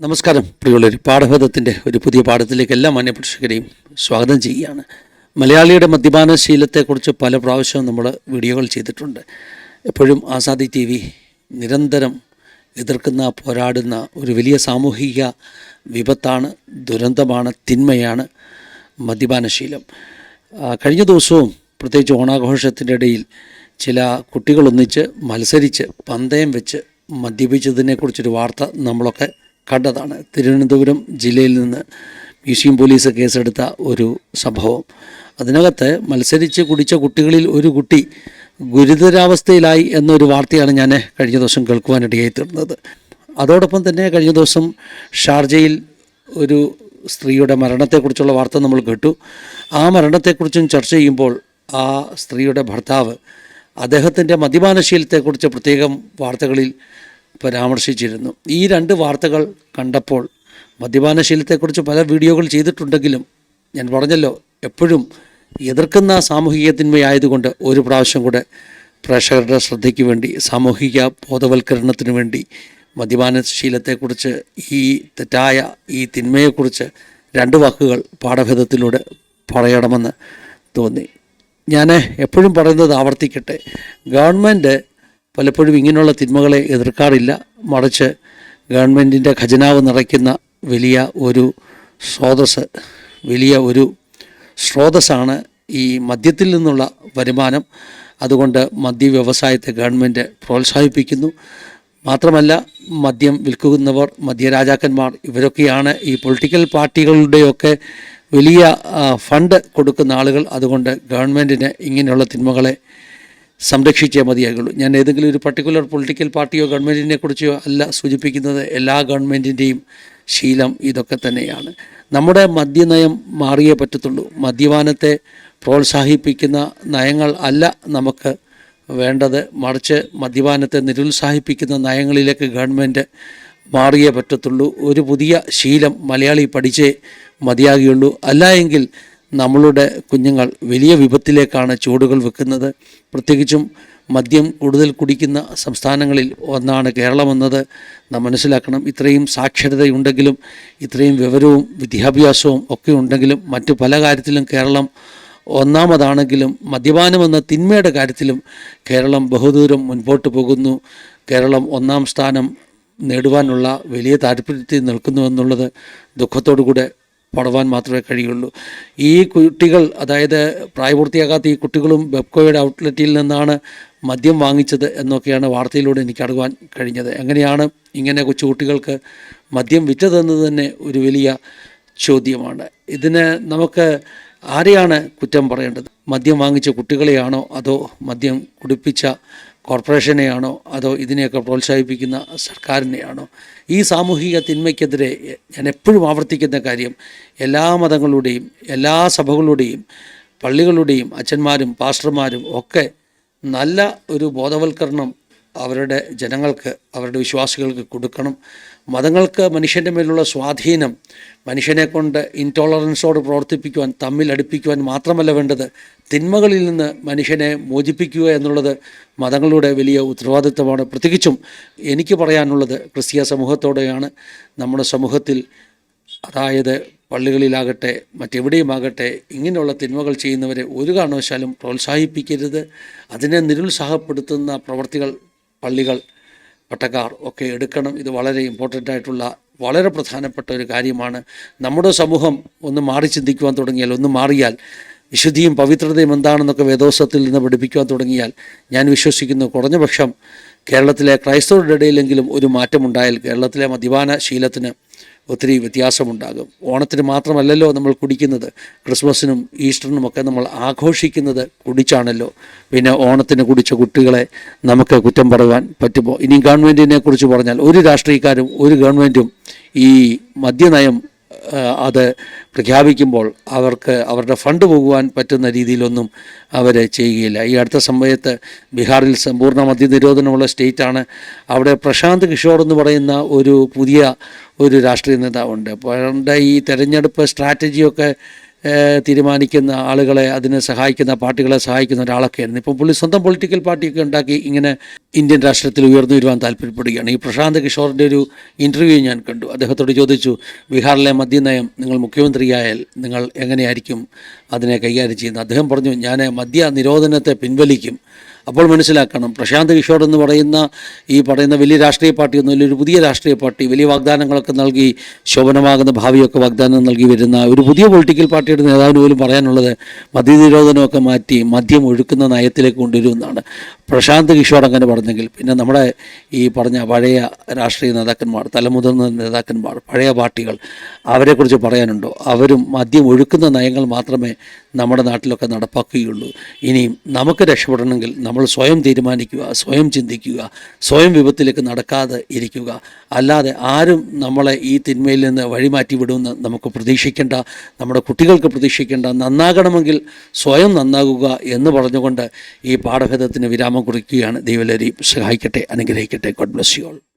നമസ്കാരം പ്രിയുള്ളൊരു പാഠഭേദത്തിന്റെ ഒരു പുതിയ പാഠത്തിലേക്ക് എല്ലാ മാന്യപ്രേക്ഷകരെയും സ്വാഗതം ചെയ്യുകയാണ്. മലയാളിയുടെ മദ്യപാന ശീലത്തെക്കുറിച്ച് പല പ്രാവശ്യവും നമ്മൾ വീഡിയോകൾ ചെയ്തിട്ടുണ്ട്. എപ്പോഴും ആസാദി ടി വി നിരന്തരം എതിർക്കുന്ന പോരാടുന്ന ഒരു വലിയ സാമൂഹിക വിപത്താണ് ദുരന്തമാണ് തിന്മയാണ് മദ്യപാനശീലം കഴിഞ്ഞ ദിവസവും പ്രത്യേകിച്ച് ഓണാഘോഷത്തിന്റെ ഇടയിൽ ചില കുട്ടികളൊന്നിച്ച് മത്സരിച്ച് പന്തയം വെച്ച് മദ്യപിച്ചതിനെക്കുറിച്ചൊരു വാർത്ത നമ്മളൊക്കെ കണ്ടതാണ്. തിരുവനന്തപുരം ജില്ലയിൽ നിന്ന് മ്യൂസിയം പോലീസ് കേസെടുത്ത ഒരു സംഭവം. അതിനകത്ത് മത്സരിച്ച് കുടിച്ച കുട്ടികളിൽ ഒരു കുട്ടി ഗുരുതരാവസ്ഥയിലായി എന്നൊരു വാർത്തയാണ് ഞാൻ കഴിഞ്ഞ ദിവസം കേൾക്കുവാനിടയായി തീർന്നത്. അതോടൊപ്പം തന്നെ കഴിഞ്ഞ ദിവസം ഷാർജയിൽ ഒരു സ്ത്രീയുടെ മരണത്തെക്കുറിച്ചുള്ള വാർത്ത നമ്മൾ കേട്ടു. ആ മരണത്തെക്കുറിച്ചും ചർച്ച ചെയ്യുമ്പോൾ ആ സ്ത്രീയുടെ ഭർത്താവ് അദ്ദേഹത്തിന്റെ മദ്യപാനശീലത്തെക്കുറിച്ച് പ്രത്യേകം വാർത്തകളിൽ പരാമർശിച്ചിരുന്നു. ഈ രണ്ട് വാർത്തകൾ കണ്ടപ്പോൾ മദ്യപാനശീലത്തെക്കുറിച്ച് പല വീഡിയോകൾ ചെയ്തിട്ടുണ്ടെങ്കിലും ഞാൻ പറഞ്ഞല്ലോ എപ്പോഴും എതിർക്കുന്ന സാമൂഹിക തിന്മയായതുകൊണ്ട് ഒരു പ്രാവശ്യം കൂടെ പ്രേക്ഷകരുടെ ശ്രദ്ധയ്ക്ക് വേണ്ടി സാമൂഹിക ബോധവൽക്കരണത്തിന് വേണ്ടി മദ്യപാനശീലത്തെക്കുറിച്ച് ഈ തെറ്റായ ഈ തിന്മയെക്കുറിച്ച് രണ്ട് വാക്കുകൾ പാഠഭേദത്തിലൂടെ പറയണമെന്ന് തോന്നി. ഞാൻ എപ്പോഴും പറയുന്നത് ആവർത്തിക്കട്ടെ. ഗവൺമെന്റ് പലപ്പോഴും ഇങ്ങനെയുള്ള തിന്മകളെ എതിർക്കാറില്ല. മറിച്ച് ഗവൺമെന്റിന്റെ ഖജനാവ് നിറയ്ക്കുന്ന വലിയ ഒരു സ്രോതസ് വലിയ ഒരു സ്രോതസ്സാണ് ഈ മദ്യത്തിൽ നിന്നുള്ള വരുമാനം. അതുകൊണ്ട് മദ്യ വ്യവസായത്തെ ഗവൺമെന്റ് പ്രോത്സാഹിപ്പിക്കുന്നു. മാത്രമല്ല മദ്യം വിൽക്കുന്നവർ മദ്യരാജാക്കന്മാർ ഇവരൊക്കെയാണ് ഈ പൊളിറ്റിക്കൽ പാർട്ടികളുടെയൊക്കെ വലിയ ഫണ്ട് കൊടുക്കുന്ന ആളുകൾ. അതുകൊണ്ട് ഗവൺമെന്റിന് ഇങ്ങനെയുള്ള തിന്മകളെ സംരക്ഷിച്ചേ മതിയാകുള്ളൂ. ഞാൻ ഏതെങ്കിലും ഒരു പർട്ടിക്കുലർ പൊളിറ്റിക്കൽ പാർട്ടിയോ ഗവൺമെന്റിനെ കുറിച്ചോ അല്ല സൂചിപ്പിക്കുന്നത്. എല്ലാ ഗവൺമെന്റിന്റെയും ശീലം ഇതൊക്കെ തന്നെയാണ്. നമ്മുടെ മദ്യനയം മാറിയേ പറ്റത്തുള്ളൂ. മദ്യപാനത്തെ പ്രോത്സാഹിപ്പിക്കുന്ന നയങ്ങൾ അല്ല നമുക്ക് വേണ്ടത്. മറിച്ച് മദ്യപാനത്തെ നിരുത്സാഹിപ്പിക്കുന്ന നയങ്ങളിലേക്ക് ഗവൺമെന്റ് മാറിയേ പറ്റത്തുള്ളൂ. ഒരു പുതിയ ശീലം മലയാളി പഠിച്ചേ മതിയാകുകയുള്ളൂ. അല്ല എങ്കിൽ നമ്മളുടെ കുഞ്ഞുങ്ങൾ വലിയ വിപത്തിലേക്കാണ് ചുവടുകൾ വെക്കുന്നത്. പ്രത്യേകിച്ചും മദ്യം കൂടുതൽ കുടിക്കുന്ന സംസ്ഥാനങ്ങളിൽ ഒന്നാണ് കേരളമെന്നത്. നാം മനസ്സിലാക്കണം ഇത്രയും സാക്ഷരതയുണ്ടെങ്കിലും ഇത്രയും വിവരവും വിദ്യാഭ്യാസവും ഒക്കെ ഉണ്ടെങ്കിലും മറ്റു പല കാര്യത്തിലും കേരളം ഒന്നാമതാണെങ്കിലും മദ്യപാനം എന്ന തിന്മയുടെ കാര്യത്തിലും കേരളം ബഹുദൂരം മുൻപോട്ട് പോകുന്നു. കേരളം ഒന്നാം സ്ഥാനം നേടുവാനുള്ള വലിയ താല്പര്യത്തിൽ നിൽക്കുന്നു എന്നുള്ളത് ദുഃഖത്തോടു കൂടെ പടവാൻ മാത്രമേ കഴിയുള്ളൂ. ഈ കുട്ടികൾ അതായത് പ്രായപൂർത്തിയാകാത്ത ഈ കുട്ടികളും ബെപ്കോയുടെ ഔട്ട്ലെറ്റിൽ നിന്നാണ് മദ്യം വാങ്ങിച്ചത് എന്നൊക്കെയാണ് വാർത്തയിലൂടെ എനിക്ക് അറിയുവാൻ കഴിഞ്ഞത്. എങ്ങനെയാണ് ഇങ്ങനെ കൊച്ചുകുട്ടികൾക്ക് മദ്യം വിറ്റതെന്നത് തന്നെ ഒരു വലിയ ചോദ്യമാണ്. ഇതിന് നമുക്ക് ആരെയാണ് കുറ്റം പറയേണ്ടത്? മദ്യം വാങ്ങിച്ച കുട്ടികളെയാണോ അതോ മദ്യം കുടിപ്പിച്ച കോർപ്പറേഷനെയാണോ അതോ ഇതിനെയൊക്കെ പ്രോത്സാഹിപ്പിക്കുന്ന സർക്കാരിനെയാണോ? ഈ സാമൂഹിക തിന്മയ്ക്കെതിരെ ഞാൻ എപ്പോഴും ആവർത്തിക്കുന്ന കാര്യം എല്ലാ മതങ്ങളുടെയും എല്ലാ സഭകളുടെയും പള്ളികളുടെയും അച്ഛന്മാരും പാസ്റ്റർമാരും ഒക്കെ നല്ല ഒരു ബോധവൽക്കരണം അവരുടെ ജനങ്ങൾക്ക് അവരുടെ വിശ്വാസികൾക്ക് കൊടുക്കണം. മതങ്ങൾക്ക് മനുഷ്യന്റെ മേലുള്ള സ്വാധീനം മനുഷ്യനെ കൊണ്ട് ഇൻടോളറൻസോട് പ്രവർത്തിപ്പിക്കുവാൻ തമ്മിൽ അടുപ്പിക്കുവാൻ മാത്രമല്ല വേണ്ടത് തിന്മകളിൽ നിന്ന് മനുഷ്യനെ മോചിപ്പിക്കുക എന്നുള്ളത് മതങ്ങളുടെ വലിയ ഉത്തരവാദിത്തമാണ്. പ്രത്യേകിച്ചും എനിക്ക് പറയാനുള്ളത് ക്രിസ്തീയ സമൂഹത്തോടെയാണ്. നമ്മുടെ സമൂഹത്തിൽ അതായത് പള്ളികളിലാകട്ടെ മറ്റെവിടെയുമാകട്ടെ ഇങ്ങനെയുള്ള തിന്മകൾ ചെയ്യുന്നവരെ ഒരു കാരണവശാലും പ്രോത്സാഹിപ്പിക്കരുത്. അതിനെ നിരുത്സാഹപ്പെടുത്തുന്ന പ്രവർത്തികൾ പള്ളികൾ പട്ടക്കാർ ഒക്കെ എടുക്കണം. ഇത് വളരെ ഇമ്പോർട്ടന്റ് ആയിട്ടുള്ള വളരെ പ്രധാനപ്പെട്ട ഒരു കാര്യമാണ്. നമ്മുടെ സമൂഹം ഒന്ന് മാറി ചിന്തിക്കുവാൻ തുടങ്ങിയാൽ ഒന്ന് മാറിയാൽ വിശുദ്ധിയും പവിത്രതയും എന്താണെന്നൊക്കെ വേദോസത്തിൽ നിന്ന് പഠിപ്പിക്കുവാൻ തുടങ്ങിയാൽ ഞാൻ വിശ്വസിക്കുന്നു കുറഞ്ഞപക്ഷം കേരളത്തിലെ ക്രൈസ്തവരുടെ ഇടയിലെങ്കിലും ഒരു മാറ്റമുണ്ടായാൽ കേരളത്തിലെ മദ്യപാന ശീലത്തിന് ഒത്തിരി വ്യത്യാസമുണ്ടാകും. ഓണത്തിന് മാത്രമല്ലല്ലോ നമ്മൾ കുടിക്കുന്നത്. ക്രിസ്മസിനും ഈസ്റ്ററിനും ഒക്കെ നമ്മൾ ആഘോഷിക്കുന്നത് കുടിച്ചാണല്ലോ. പിന്നെ ഓണത്തിന് കുടിച്ച കുട്ടികളെ നമുക്ക് കുറ്റം പറയാൻ പറ്റുമോ? ഇനി ഗവൺമെന്റിനെ കുറിച്ച് പറഞ്ഞാൽ ഒരു രാഷ്ട്രീയക്കാരും ഒരു ഗവൺമെന്റും ഈ മദ്യനയം അത് പ്രഖ്യാപിക്കുമ്പോൾ അവർക്ക് അവരുടെ ഫണ്ട് പോകുവാൻ പറ്റുന്ന രീതിയിലൊന്നും അവർ ചെയ്യുകയില്ല. ഈ അടുത്ത സമയത്ത് ബീഹാറിൽ സമ്പൂർണ മദ്യനിരോധനമുള്ള സ്റ്റേറ്റാണ്. അവിടെ പ്രശാന്ത് കിഷോർ എന്ന് പറയുന്ന ഒരു പുതിയ ഒരു രാഷ്ട്രീയ നേതാവുണ്ട്. പണ്ട് ഈ തെരഞ്ഞെടുപ്പ് സ്ട്രാറ്റജിയൊക്കെ തീരുമാനിക്കുന്ന ആളുകളെ അതിനെ സഹായിക്കുന്ന പാർട്ടികളെ സഹായിക്കുന്ന ഒരാളൊക്കെയായിരുന്നു ഇപ്പം പുള്ളി സ്വന്തം പൊളിറ്റിക്കൽ പാർട്ടിയൊക്കെ ഉണ്ടാക്കി ഇങ്ങനെ ഇന്ത്യൻ രാഷ്ട്രത്തിൽ ഉയർന്നു വരുവാൻ താല്പര്യപ്പെടുകയാണ്. ഈ പ്രശാന്ത് കിഷോറിന്റെ ഒരു ഇന്റർവ്യൂ ഞാൻ കണ്ടു. അദ്ദേഹത്തോട് ചോദിച്ചു ബീഹാറിലെ മദ്യനയം നിങ്ങൾ മുഖ്യമന്ത്രിയായാൽ നിങ്ങൾ എങ്ങനെയായിരിക്കും അതിനെ കൈകാര്യം ചെയ്യുന്നത്? അദ്ദേഹം പറഞ്ഞു ഞാൻ മദ്യ നിരോധനത്തെ പിൻവലിക്കും. അപ്പോൾ മനസ്സിലാക്കണം. പ്രശാന്ത് കിഷോർ എന്ന് പറയുന്ന ഈ പറയുന്ന വലിയ രാഷ്ട്രീയ പാർട്ടിയൊന്നുമില്ല ഒരു പുതിയ രാഷ്ട്രീയ പാർട്ടി വലിയ വാഗ്ദാനങ്ങളൊക്കെ നൽകി ശോഭനമാകുന്ന ഭാവിയൊക്കെ വാഗ്ദാനം നൽകി വരുന്ന ഒരു പുതിയ പൊളിറ്റിക്കൽ പാർട്ടിയുടെ നേതാവിന് പോലും പറയാനുള്ളത് മദ്യനിരോധനമൊക്കെ മാറ്റി മദ്യം ഒഴുക്കുന്ന നയത്തിലേക്ക് കൊണ്ടുവരുമെന്നാണ് പ്രശാന്ത് കിഷോർ അങ്ങനെ പറഞ്ഞെങ്കിൽ പിന്നെ നമ്മുടെ ഈ പറഞ്ഞ പഴയ രാഷ്ട്രീയ നേതാക്കന്മാർ തലമുതിർന്ന നേതാക്കന്മാർ പഴയ പാർട്ടികൾ അവരെക്കുറിച്ച് പറയാനുണ്ടോ? അവരും മദ്യം ഒഴുക്കുന്ന നയങ്ങൾ മാത്രമേ നമ്മുടെ നാട്ടിലൊക്കെ നടപ്പാക്കുകയുള്ളൂ. ഇനിയും നമുക്ക് രക്ഷപ്പെടണമെങ്കിൽ നമ്മൾ സ്വയം തീരുമാനിക്കുക സ്വയം ചിന്തിക്കുക സ്വയം വിപത്തിലേക്ക് നടക്കാതെ ഇരിക്കുക. അല്ലാതെ ആരും നമ്മളെ ഈ തിന്മയിൽ നിന്ന് വഴിമാറ്റി വിടുമെന്ന് നമുക്ക് പ്രതീക്ഷിക്കേണ്ട നമ്മുടെ കുട്ടികൾക്ക് പ്രതീക്ഷിക്കേണ്ട. നന്നാകണമെങ്കിൽ സ്വയം നന്നാകുക എന്ന് പറഞ്ഞുകൊണ്ട് ഈ പാഠഭേദത്തിന് വിരാമം കുറിക്കുകയാണ് ദൈവലരി സഹായിക്കട്ടെ അനുഗ്രഹിക്കട്ടെ. God bless you all